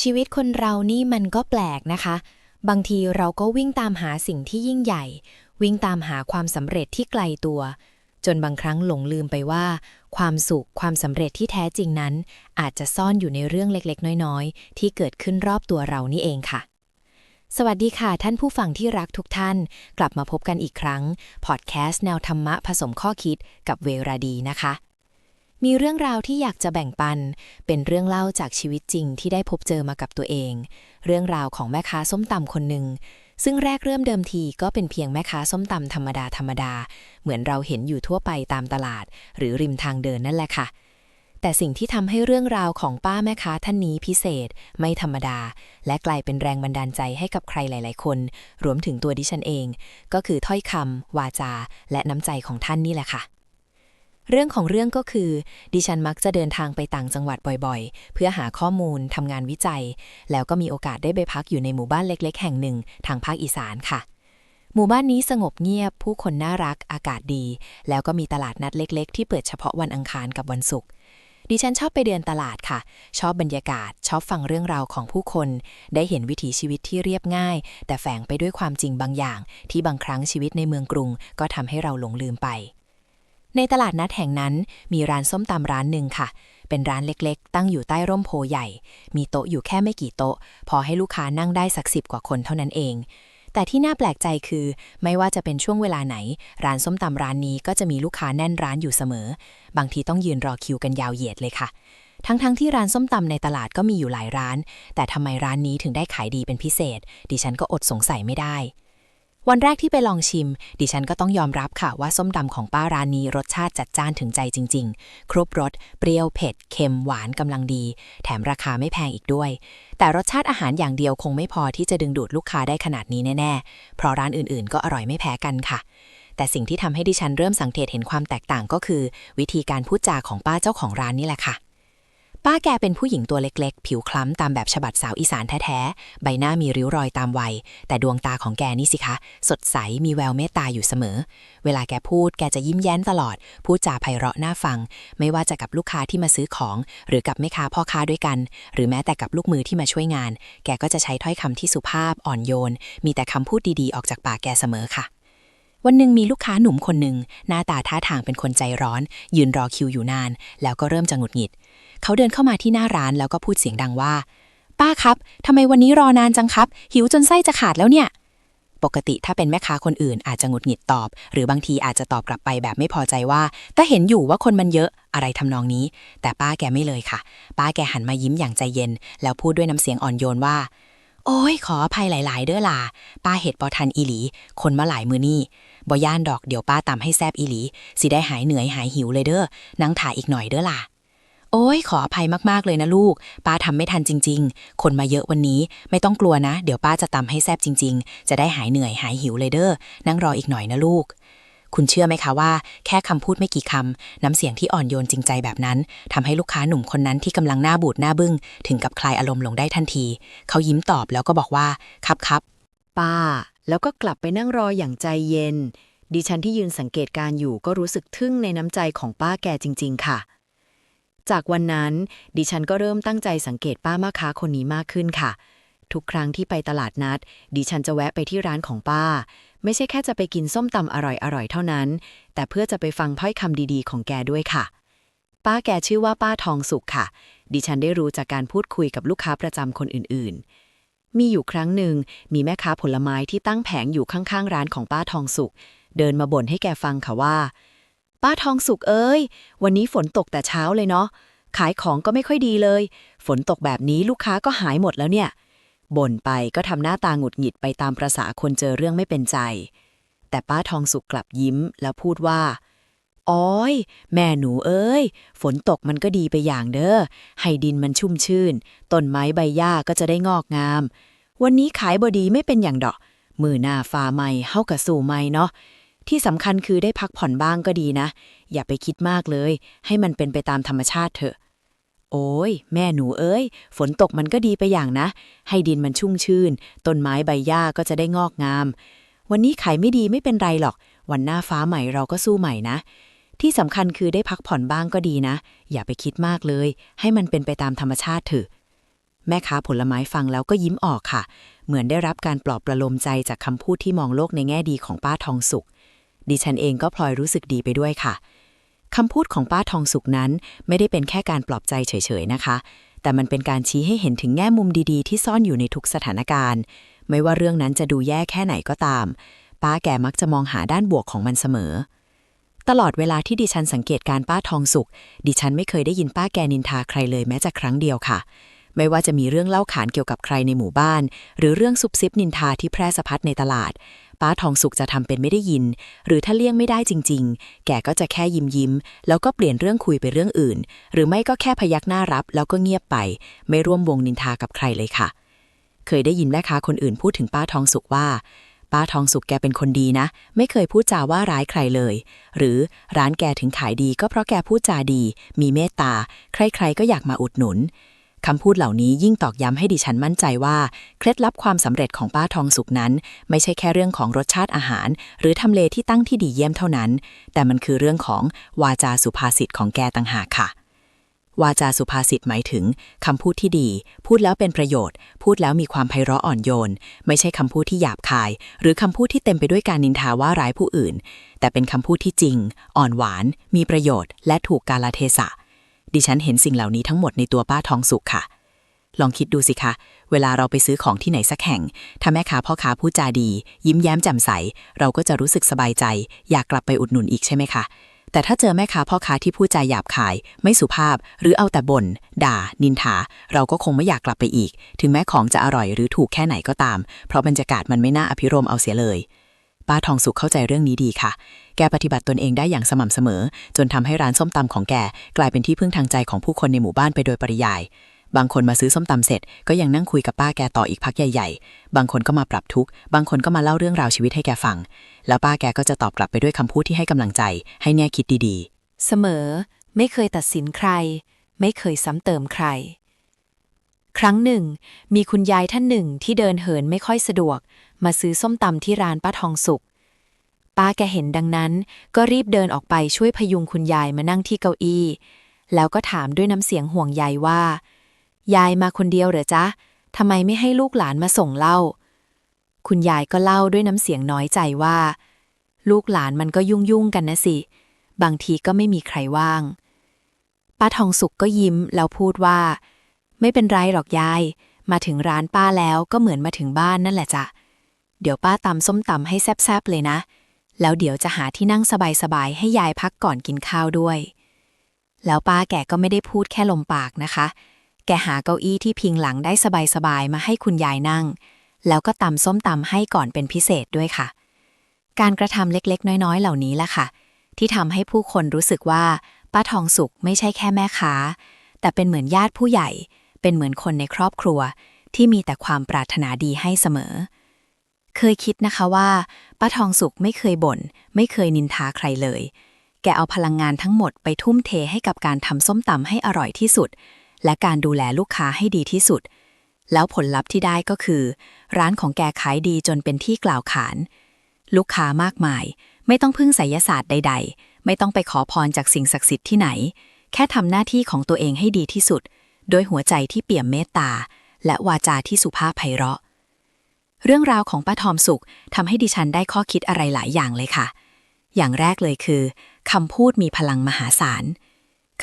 ชีวิตคนเรานี่มันก็แปลกนะคะ บางทีเราก็วิ่งตามหาสิ่งที่ยิ่งใหญ่ วิ่งตามหาความสำเร็จที่ไกลตัว จนบางครั้งหลงลืมไปว่า ความสุขความสำเร็จที่แท้จริงนั้น อาจจะซ่อนอยู่ในเรื่องเล็กๆ น้อยๆ ที่เกิดขึ้นรอบตัวเรานี่เองค่ะสวัสดีค่ะ ท่านผู้ฟังที่รักทุกท่าน กลับมาพบกันอีกครั้ง พอดแคสต์แนวธรรมะผสมข้อคิดกับเวราดีนะคะ มีเรื่องราวที่อยากจะแบ่งปัน เป็นเรื่องเล่าจากชีวิตจริงที่ได้พบเจอมากับตัวเอง เรื่องราวของแม่ค้าส้มตำคนหนึ่งซึ่งแรกเริ่มเดิมทีก็เป็นเพียงแม่ค้าส้มตำธรรมดาธรรมดา เหมือนเราเห็นอยู่ทั่วไปตามตลาด หรือริมทางเดินนั่นแหละค่ะ แต่สิ่งที่ทำให้เรื่องราวของป้าแม่ค้าท่านนี้พิเศษ ไม่ธรรมดา และกลายเป็นแรงบันดาลใจให้กับใครหลาย ๆ คน รวมถึงตัวดิฉันเอง ก็คือถ้อยคำวาจา และน้ำใจของท่านนี่แหละค่ะ เรื่องของเรื่องก็คือ ดิฉันมักจะเดินทางไปต่างจังหวัดบ่อยๆ เพื่อหาข้อมูลทำงานวิจัย แล้วก็มีโอกาสได้ไปพักอยู่ในหมู่บ้านเล็ก ๆ แห่งหนึ่งทางภาคอีสานค่ะ หมู่บ้านนี้สงบเงียบ ผู้คนน่ารัก อากาศดี แล้วก็มีตลาดนัดเล็ก ๆ ที่เปิดเฉพาะวันอังคารกับวันศุกร์ดิฉันชอบไปเดินตลาดค่ะ ชอบบรรยากาศ ชอบฟังเรื่องราวของผู้คน ได้เห็นวิถีชีวิตที่เรียบง่าย แต่แฝงไปด้วยความจริงบางอย่าง ที่บางครั้งชีวิตในเมืองกรุง ก็ทำให้เราหลงลืมไป ในตลาดนัดแห่งนั้นมีร้านส้มตำร้านหนึ่งค่ะ เป็นร้านเล็กๆ ตั้งอยู่ใต้ร่มโพใหญ่ มีโต๊ะอยู่แค่ไม่กี่โต๊ะ พอให้ลูกค้านั่งได้สักสิบกว่าคนเท่านั้นเอง แต่ที่น่าแปลกใจคือ ไม่ว่าจะเป็นช่วงเวลาไหน ร้านส้มตำร้านนี้ก็จะมีลูกค้าแน่นร้านอยู่เสมอ บางทีต้องยืนรอคิวกันยาวเหยียดเลยค่ะ ทั้งๆที่ร้านส้มตำในตลาดก็มีอยู่หลายร้าน แต่ทำไมร้านนี้ถึงได้ขายดีเป็นพิเศษ ดิฉันก็อดสงสัยไม่ได้ วันแรกที่ไปลองชิม ดิฉันก็ต้องยอมรับค่ะว่าส้มตำของป้าร้านนี้รสชาติจัดจ้านถึงใจจริง ๆ ครบรส เปรี้ยวเผ็ด เค็มหวานกำลังดี แถมราคาไม่แพงอีกด้วย แต่รสชาติอาหารอย่างเดียวคงไม่พอที่จะดึงดูดลูกค้าได้ขนาดนี้แน่ๆ เพราะร้านอื่นๆ ก็อร่อยไม่แพ้กันค่ะ แต่สิ่งที่ทำให้ดิฉันเริ่มสังเกตเห็นความแตกต่างก็คือ วิธีการพูดจาของป้าเจ้าของร้านนี่แหละค่ะ ป้าแกเป็นผู้หญิงตัวเล็กๆ ผิวคล้ำตามแบบฉบับสาวอีสานแท้ๆ ใบหน้ามีริ้วรอยตามวัย แต่ดวงตาของแกนี่สิคะ สดใสมีแววเมตตาอยู่เสมอ เวลาแกพูดแกจะยิ้มแย้มตลอด พูดจาไพเราะน่าฟัง ไม่ว่าจะกับลูกค้าที่มาซื้อของ หรือกับแม่ค้าพ่อค้าด้วยกัน หรือแม้แต่กับลูกมือที่มาช่วยงาน แกก็จะใช้ถ้อยคำที่สุภาพอ่อนโยน มีแต่คำพูดดีๆ ออกจากปากแกเสมอค่ะวันหนึ่งมีลูกค้าหนุ่มคนหนึ่งหน้าตาท่าทางเป็นคนใจร้อน ยืนรอคิวอยู่นาน แล้วก็เริ่มจะหงุดหงิด เขาเดินเข้ามาที่หน้าร้านแล้วก็พูดเสียงดังว่า ป้าครับทำไมวันนี้รอนานจังครับ หิวจนไส้จะขาดแล้วเนี่ย ปกติถ้าเป็นแม่ค้าคนอื่นอาจจะงุดหงิดตอบ หรือบางทีอาจจะตอบกลับไปแบบไม่พอใจว่าแต่เห็นอยู่ว่าคนมันเยอะอะไรทำนองนี้ แต่ป้าแกไม่เลยค่ะ ป้าแกหันมายิ้มอย่างใจเย็น แล้วพูดด้วยน้ำเสียงอ่อนโยนว่า โอ้ยขออภัยหลาย ๆ เด้อล่ะป้าเห็ดปอทันอีหลี คนมาหลายมือนี่บ่ย่านดอกเดี๋ยวป้าตำให้แซบอีหลี สิได้หายเหนื่อยหายหิวเลยเด้อนั่งถ่ายอีกหน่อยเด้อล่ะ โอ้ยขออภัยมากๆเลยนะลูก ป้าทำไม่ทันจริง ๆ คนมาเยอะวันนี้ไม่ต้องกลัวนะ เดี๋ยวป้าจะตำให้แซบจริง ๆ จะได้หายเหนื่อยหายหิวเลยเด้อนั่งรออีกหน่อยนะลูก คุณเชื่อไหมคะว่า แค่คำพูดไม่กี่คำน้ำเสียงที่อ่อนโยนจริงใจแบบนั้นทำให้ลูกค้าหนุ่มคนนั้นที่กำลังหน้าบูดหน้าบึ้ง ถึงกับคลายอารมณ์ลงได้ทันที เขายิ้มตอบแล้วก็บอกว่าครับครับป้า แล้วก็กลับไปนั่งรออย่างใจเย็น ดิฉันที่ยืนสังเกตการอยู่ก็รู้สึกทึ่งในน้ำใจของป้าแกจริง ๆ ค่ะ จากวันนั้น ดิฉันก็เริ่มตั้งใจสังเกตป้าม่ค้าคนนี้มากขึ้นค่ะ ทุกครั้งที่ไปตลาดนัด ดิฉันจะแวะไปที่ร้านของป้า ไม่ใช่แค่จะไปกินส้มตำอร่อยๆเท่านั้น แต่เพื่อจะไปฟังถ้อยคำดีๆ ของแกด้วยค่ะ ป้าแกชื่อว่าป้าทองสุขค่ะ ดิฉันได้รู้จากการพูดคุยกับลูกค้าประจำคนอื่นๆมีอยู่ครั้งหนึ่งมีแม่ค้าผลไม้ที่ตั้งแผงอยู่ข้างๆ ร้านของป้าทองสุขเดินมาบ่นให้แกฟังค่ะว่า ป้าทองสุขเอ้ย วันนี้ฝนตกแต่เช้าเลยเนาะ ขายของก็ไม่ค่อยดีเลย ฝนตกแบบนี้ลูกค้าก็หายหมดแล้วเนี่ย บ่นไปก็ทำหน้าตาหงุดหงิดไปตามประษาคนเจอเรื่องไม่เป็นใจ แต่ป้าทองสุขกลับยิ้มแล้วพูดว่าอ้อย แม่หนูเอ้ย ฝนตกมันก็ดีไปอย่างเด้อ ให้ดินมันชุ่มชื่น ต้นไม้ใบหญ้าก็จะได้งอกงาม วันนี้ขายบดีไม่เป็นอย่างดอก มือหน้าฟ้าใหม่เฮากับสู่ใหม่เนาะ ที่สำคัญคือได้พักผ่อนบ้างก็ดีนะ อย่าไปคิดมากเลย ให้มันเป็นไปตามธรรมชาติเถอะ โอ้ย แม่หนูเอ้ย ฝนตกมันก็ดีไปอย่างนะ ให้ดินมันชุ่มชื่น ต้นไม้ใบหญ้าก็จะได้งอกงาม วันนี้ขายไม่ดีไม่เป็นไรหรอก วันหน้าฟ้าใหม่เราก็สู้ใหม่นะ ที่สำคัญคือได้พักผ่อนบ้างก็ดีนะ อย่าไปคิดมากเลย ให้มันเป็นไปตามธรรมชาติเถอะแม่ค้าผลไม้ฟังแล้วก็ยิ้มออกค่ะ เหมือนได้รับการปลอบประโลมใจจากคำพูดที่มองโลกในแง่ดีของป้าทองสุข ดิฉันเองก็พลอยรู้สึกดีไปด้วยค่ะคำพูดของป้าทองสุขนั้นไม่ได้เป็นแค่การปลอบใจเฉยๆนะคะ แต่มันเป็นการชี้ให้เห็นถึงแง่มุมดีๆ ที่ซ่อนอยู่ในทุกสถานการณ์ ไม่ว่าเรื่องนั้นจะดูแย่แค่ไหนก็ตาม ป้าแกมักจะมองหาด้านบวกของมันเสมอ ตลอดเวลาที่ดิฉันสังเกตการป้าทองสุขดิฉันไม่เคยได้ยินป้าแกนินทาใครเลยแม้แต่ครั้งเดียวค่ะ ไม่ว่าจะมีเรื่องเล่าขานเกี่ยวกับใครในหมู่บ้าน หรือเรื่องซุบซิบนินทาที่แพร่สะพัดในตลาด ป้าทองสุขจะทำเป็นไม่ได้ยิน หรือถ้าเลี่ยงไม่ได้จริง ๆ แกก็จะแค่ยิ้มยิ้ม แล้วก็เปลี่ยนเรื่องคุยไปเรื่องอื่น หรือไม่ก็แค่พยักหน้ารับแล้วก็เงียบไป ไม่ร่วมวงนินทากับใครเลยค่ะ เคยได้ยินแม่ค้าคนอื่นพูดถึงป้าทองสุขว่า ป้าทองสุขแกเป็นคนดีนะ ไม่เคยพูดจาว่าร้ายใครเลย หรือร้านแกถึงขายดีก็เพราะแกพูดจาดี มีเมตตา ใครๆก็อยากมาอุดหนุน คำพูดเหล่านี้ยิ่งตอกย้ำให้ดิฉันมั่นใจว่า เคล็ดลับความสำเร็จของป้าทองสุขนั้น ไม่ใช่แค่เรื่องของรสชาติอาหาร หรือทำเลที่ตั้งที่ดีเยี่ยมเท่านั้น แต่มันคือเรื่องของวาจาสุภาษิตของแกต่างหากค่ะ วาจาสุภาษิตหมายถึงคำพูดที่ดี พูดแล้วเป็นประโยชน์ พูดแล้วมีความไพเราะอ่อนโยน ไม่ใช่คำพูดที่หยาบคาย หรือคำพูดที่เต็มไปด้วยการนินทาว่าร้ายผู้อื่น แต่เป็นคำพูดที่จริง อ่อนหวาน มีประโยชน์ และถูกกาลเทศะ ดิฉันเห็นสิ่งเหล่านี้ทั้งหมดในตัวป้าทองสุขค่ะ ลองคิดดูสิคะ เวลาเราไปซื้อของที่ไหนสักแห่ง ถ้าแม่ค้าพ่อค้าพูดจาดี ยิ้มแย้มแจ่มใส เราก็จะรู้สึกสบายใจ อยากกลับไปอุดหนุนอีกใช่ไหมคะ แต่ถ้าเจอแม่ค้าพ่อค้าที่พูดจาหยาบคาย ไม่สุภาพ หรือเอาแต่บ่น ด่า นินทา เราก็คงไม่อยากกลับไปอีก ถึงแม้ของจะอร่อยหรือถูกแค่ไหนก็ตาม เพราะบรรยากาศมันไม่น่าอภิรมเอาเสียเลย ป้าทองสุขเข้าใจเรื่องนี้ดีค่ะ แกปฏิบัติตนเองได้อย่างสม่ำเสมอ จนทำให้ร้านส้มตำของแก กลายเป็นที่พึ่งทางใจของผู้คนในหมู่บ้านไปโดยปริยาย บางคนมาซื้อส้มตำเสร็จ ก็ยังนั่งคุยกับป้าแกต่ออีกพักใหญ่ ๆ บางคนก็มาปรับทุกข์ บางคนก็มาเล่าเรื่องราวชีวิตให้แกฟัง แล้วป้าแกก็จะตอบกลับไปด้วยคำพูดที่ให้กำลังใจ ให้แน่คิดดีๆ เสมอ ไม่เคยตัดสินใคร ไม่เคยซ้ำเติมใคร ครั้งหนึ่ง มีคุณยายท่านหนึ่งที่เดินเหินไม่ค่อยสะดวก มาซื้อส้มตำที่ร้านป้าทองสุก ป้าแกเห็นดังนั้นก็รีบเดินออกไปช่วยพยุงคุณยายมานั่งที่เก้าอี้ แล้วก็ถามด้วยน้ำเสียงห่วงใยว่า ยายมาคนเดียวเหรอจ๊ะทำไมไม่ให้ลูกหลานมาส่งเล่า คุณยายก็เล่าด้วยน้ำเสียงน้อยใจว่า ลูกหลานมันก็ยุ่งยุ่งกันนะสิ บางทีก็ไม่มีใครว่าง ป้าทองสุกก็ยิ้มแล้วพูดว่า ไม่เป็นไรหรอกยาย มาถึงร้านป้าแล้วก็เหมือนมาถึงบ้านนั่นแหละจ้ะ เดี๋ยวป้าตำส้มตำให้แซ่บๆเลยนะ แล้วเดี๋ยวจะหาที่นั่งสบายๆให้ยายพักก่อนกินข้าวด้วย แล้วป้าแกก็ไม่ได้พูดแค่ลมปากนะคะ แกหาเก้าอี้ที่พิงหลังได้สบายๆมาให้คุณยายนั่ง แล้วก็ตำส้มตำให้ก่อนเป็นพิเศษด้วยค่ะ การกระทำเล็กๆ น้อยๆ เหล่านี้แหละค่ะ ที่ทำให้ผู้คนรู้สึกว่าป้าทองสุขไม่ใช่แค่แม่ค้า แต่เป็นเหมือนญาติผู้ใหญ่ เป็นเหมือนคนในครอบครัว ที่มีแต่ความปรารถนาดีให้เสมอ เคยคิดนะคะว่าป้าทองสุขไม่เคยบน่น ไม่เคยนินทาใครเลย แกเอาพลังงานทั้งหมดไปทุ่มเทให้กับการทำส้มตำให้อร่อยที่สุด และการดูแลลูกค้าให้ดีที่สุด แล้วผลลัพธ์ที่ได้ก็คือ ร้านของแกขายดีจนเป็นที่กล่าวขาน ลูกค้ามากมาย ไม่ต้องพึ่งไสยศาสตร์ใด ๆ ไม่ต้องไปขอพรจากสิ่งศักดิ์สิทธิ์ที่ไหน แค่ทำหน้าที่ของตัวเองให้ดีที่สุด โดยหัวใจที่เปี่ยมเมตตา และวาจาที่สุภาพไพเราะ เรื่องราวของป้าทอมสุขทำให้ดิฉันได้ข้อคิดอะไรหลายอย่างเลยค่ะ อย่างแรกเลยคือคำพูดมีพลังมหาศาล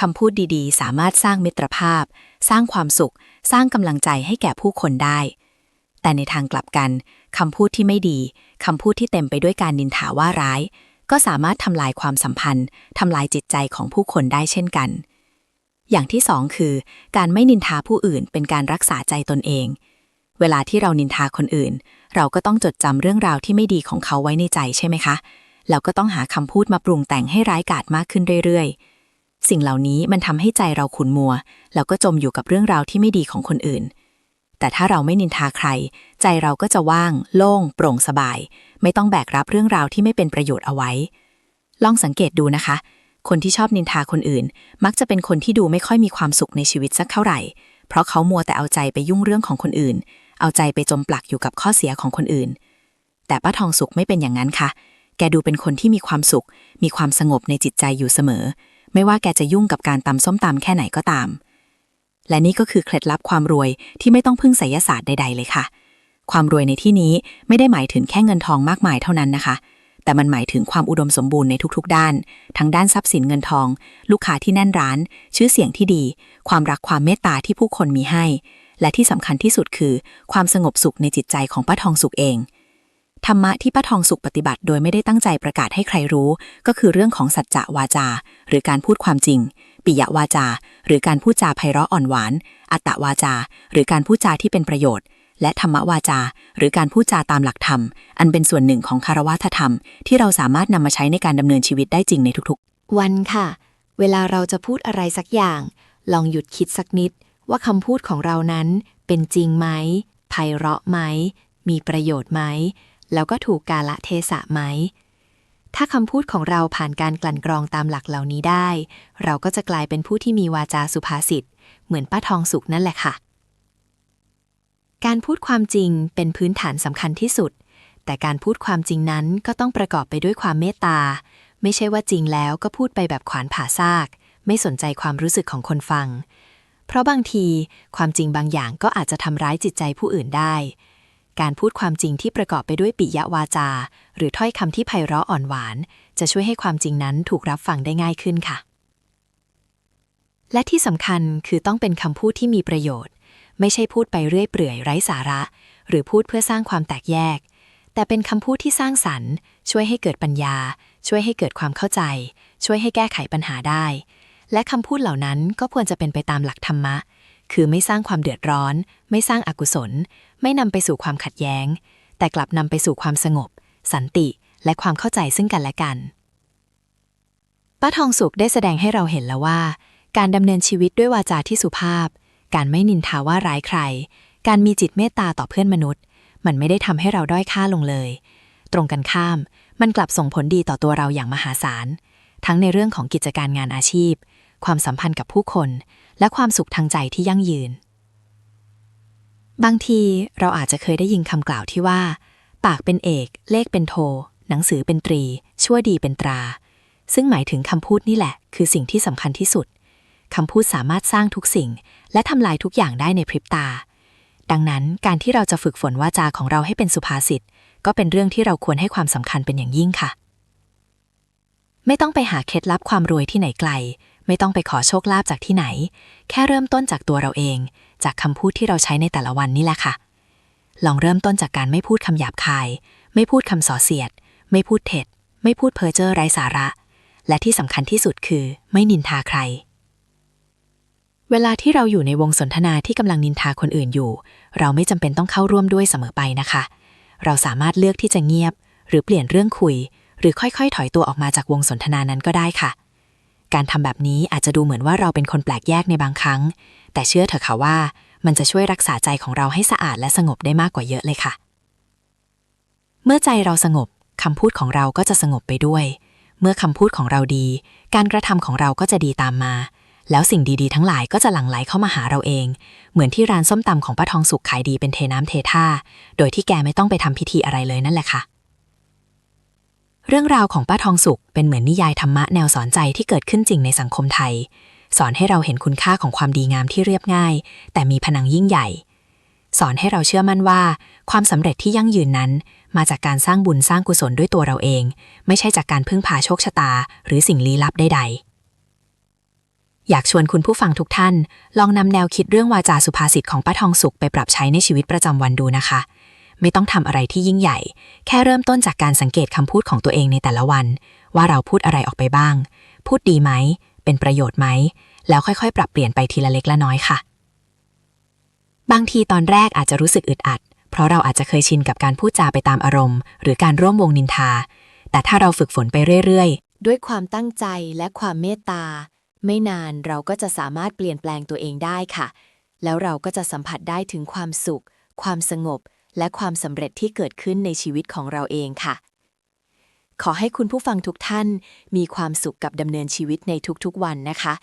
คำพูดดีๆ สามารถสร้างมิตรภาพ สร้างความสุข สร้างกำลังใจให้แก่ผู้คนได้ แต่ในทางกลับกันคำพูดที่ไม่ดีคำพูดที่เต็มไปด้วยการนินทาว่าร้าย ก็สามารถทำลายความสัมพันธ์ทำลายจิตใจของผู้คนได้เช่นกัน อย่างที่สองคือ การไม่นินทาผู้อื่นเป็นการรักษาใจตนเอง เวลาที่เรานินทาคนอื่น เราก็ต้องจดจำเรื่องราวที่ไม่ดีของเขาไว้ในใจใช่ไหมคะแล้วก็ต้องหาคำพูดมาปรุงแต่งให้ร้ายกาจมากขึ้นเรื่อยๆ สิ่งเหล่านี้มันทำให้ใจเราขุ่นมัว แล้วก็จมอยู่กับเรื่องราวที่ไม่ดีของคนอื่น แต่ถ้าเราไม่นินทาใคร ใจเราก็จะว่าง โล่ง โปร่งสบาย ไม่ต้องแบกรับเรื่องราวที่ไม่เป็นประโยชน์เอาไว้ ลองสังเกตดูนะคะ คนที่ชอบนินทาคนอื่น มักจะเป็นคนที่ดูไม่ค่อยมีความสุขในชีวิตสักเท่าไหร่ เพราะเขามัวแต่เอาใจไปยุ่งเรื่องของคนอื่น เอาใจไปจมปลักอยู่กับข้อเสียของคนอื่น แต่ป้าทองสุขไม่เป็นอย่างนั้นค่ะ แกดูเป็นคนที่มีความสุข มีความสงบในจิตใจอยู่เสมอ ไม่ว่าแกจะยุ่งกับการตำส้มตำแค่ไหนก็ตาม และนี่ก็คือเคล็ดลับความรวยที่ไม่ต้องพึ่งไสยศาสตร์ใด ๆ เลยค่ะ ความรวยในที่นี้ไม่ได้หมายถึงแค่เงินทองมากมายเท่านั้นนะคะ แต่มันหมายถึงความอุดมสมบูรณ์ในทุกๆ ด้าน ทั้งด้านทรัพย์สินเงินทอง ลูกค้าที่แน่นร้าน ชื่อเสียงที่ดี ความรักความเมตตาที่ผู้คนมีให้ และที่สำคัญที่สุดคือ ความสงบสุขในจิตใจของป้าทองสุขเอง ธรรมะที่ป้าทองสุขปฏิบัติโดยไม่ได้ตั้งใจประกาศให้ใครรู้ ก็คือเรื่องของสัจจะวาจา หรือการพูดความจริง ปิยวาจา หรือการพูดจาไพเราะอ่อนหวาน อัตตวาจา หรือการพูดจาที่เป็นประโยชน์ และธรรมวาจา หรือการพูดจาตามหลักธรรม อันเป็นส่วนหนึ่งของคารวะธรรม ที่เราสามารถนำมาใช้ในการดำเนินชีวิตได้จริงในทุกๆ วันค่ะ เวลาเราจะพูดอะไรสักอย่าง ลองหยุดคิดสักนิด ว่าคำพูดของเรานั้นเป็นจริงไหมไพเราะไหม มีประโยชน์ไหม แล้วก็ถูกกาละเทศะไหม ถ้าคำพูดของเราผ่านการกลั่นกรองตามหลักเหล่านี้ได้ เราก็จะกลายเป็นผู้ที่มีวาจาสุภาษิต เหมือนป้าทองสุกนั่นแหละค่ะ การพูดความจริงเป็นพื้นฐานสำคัญที่สุด แต่การพูดความจริงนั้นก็ต้องประกอบไปด้วยความเมตตา ไม่ใช่ว่าจริงแล้วก็พูดไปแบบขวานผ่าซาก ไม่สนใจความรู้สึกของคนฟัง เพราะบางทีความจริงบางอย่างก็อาจจะทำร้ายจิตใจผู้อื่นได้ การพูดความจริงที่ประกอบไปด้วยปิยวาจา หรือถ้อยคำที่ไพเราะอ่อนหวาน จะช่วยให้ความจริงนั้นถูกรับฟังได้ง่ายขึ้นค่ะ และที่สำคัญคือต้องเป็นคำพูดที่มีประโยชน์ ไม่ใช่พูดไปเรื่อยเปื่อยไร้สาระ หรือพูดเพื่อสร้างความแตกแยก แต่เป็นคำพูดที่สร้างสรรค์ ช่วยให้เกิดปัญญา ช่วยให้เกิดความเข้าใจ ช่วยให้แก้ไขปัญหาได้ และคำพูดเหล่านั้นก็ควรจะเป็นไปตามหลักธรรมะ คือไม่สร้างความเดือดร้อน ไม่สร้างอากุศล ไม่นำไปสู่ความขัดแย้ง แต่กลับนำไปสู่ความสงบ สันติ และความเข้าใจซึ่งกันและกันป้าทองสุขได้แสดงให้เราเห็นแล้วว่า การดำเนินชีวิตด้วยวาจาที่สุภาพ การไม่นินทาว่าร้ายใคร การมีจิตเมตตาต่อเพื่อนมนุษย์ มันไม่ได้ทำให้เราด้อยค่าลงเลย ตรงกันข้าม มันกลับส่งผลดีต่อตัวเราอย่างมหาศาล ทั้งในเรื่องของกิจการงานอาชีพ ความสัมพันธ์กับผู้คน และความสุขทางใจที่ยั่งยืน บางทีเราอาจจะเคยได้ยินคำกล่าวที่ว่า ปากเป็นเอก เลขเป็นโท หนังสือเป็นตรี ชั่วดีเป็นตรา ซึ่งหมายถึงคำพูดนี่แหละ คือสิ่งที่สำคัญที่สุด คำพูดสามารถสร้างทุกสิ่ง และทำลายทุกอย่างได้ในพริบตา ดังนั้นการที่เราจะฝึกฝนวาจาของเราให้เป็นสุภาษิต ก็เป็นเรื่องที่เราควรให้ความสำคัญเป็นอย่างยิ่งค่ะ ไม่ต้องไปหาเคล็ดลับความรวยที่ไหนไกล ไม่ต้องไปขอโชคลาภจากที่ไหน แค่เริ่มต้นจากตัวเราเอง จากคำพูดที่เราใช้ในแต่ละวันนี่แหละค่ะ ลองเริ่มต้นจากการไม่พูดคำหยาบคาย ไม่พูดคำส่อเสียด ไม่พูดเท็จ ไม่พูดเพ้อเจ้อไร้สาระ และที่สำคัญที่สุดคือ ไม่นินทาใคร เวลาที่เราอยู่ในวงสนทนาที่กำลังนินทาคนอื่นอยู่ เราไม่จำเป็นต้องเข้าร่วมด้วยเสมอไปนะคะ เราสามารถเลือกที่จะเงียบ หรือเปลี่ยนเรื่องคุย หรือค่อยๆ ถอยตัวออกมาจากวงสนทนานั้นก็ได้ค่ะ การทำแบบนี้อาจจะดูเหมือนว่าเราเป็นคนแปลกแยกในบางครั้ง แต่เชื่อเถอะค่ะว่า มันจะช่วยรักษาใจของเราให้สะอาดและสงบได้มากกว่าเยอะเลยค่ะ เมื่อใจเราสงบคำพูดของเราก็จะสงบไปด้วย เมื่อคำพูดของเราดี การกระทำของเราก็จะดีตามมา แล้วสิ่งดีๆทั้งหลายก็จะหลั่งไหลเข้ามาหาเราเอง เหมือนที่ร้านส้มตำของป้าทองสุขขายดีเป็นเทน้ำเทท่า โดยที่แกไม่ต้องไปทำพิธีอะไรเลยนั่นแหละค่ะ เรื่องราวของป้าทองสุขเป็นเหมือนนิยายธรรมะแนวสอนใจที่เกิดขึ้นจริงในสังคมไทย สอนให้เราเห็นคุณค่าของความดีงามที่เรียบง่าย แต่มีพลังยิ่งใหญ่ สอนให้เราเชื่อมั่นว่า ความสำเร็จที่ยั่งยืนนั้น มาจากการสร้างบุญสร้างกุศลด้วยตัวเราเอง ไม่ใช่จากการพึ่งพาโชคชะตา หรือสิ่งลี้ลับใดๆ อยากชวนคุณผู้ฟังทุกท่าน ลองนำแนวคิดเรื่องวาจาสุภาษิตของป้าทองสุขไปปรับใช้ในชีวิตประจำวันดูนะคะ ไม่ต้องทำอะไรที่ยิ่งใหญ่ แค่เริ่มต้นจากการสังเกตคำพูดของตัวเองในแต่ละวัน ว่าเราพูดอะไรออกไปบ้าง พูดดีไหม เป็นประโยชน์ไหม แล้วค่อยๆ ปรับเปลี่ยนไปทีละเล็กละน้อยค่ะ บางทีตอนแรกอาจจะรู้สึกอึดอัด เพราะเราอาจจะเคยชินกับการพูดจาไปตามอารมณ์ หรือการร่วมวงนินทา แต่ถ้าเราฝึกฝนไปเรื่อยๆ ด้วยความตั้งใจและความเมตตา ไม่นานเราก็จะสามารถเปลี่ยนแปลงตัวเองได้ค่ะ แล้วเราก็จะสัมผัสได้ถึงความสุข ความสงบ และความสำเร็จที่เกิดขึ้นในชีวิตของเราเองค่ะ ขอให้คุณผู้ฟังทุกท่าน มีความสุขกับดำเนินชีวิตในทุกๆวันนะคะ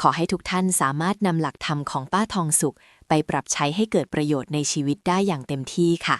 ขอให้ทุกท่านสามารถนำหลักธรรมของป้าทองสุข ไปปรับใช้ให้เกิดประโยชน์ในชีวิตได้อย่างเต็มที่ค่ะ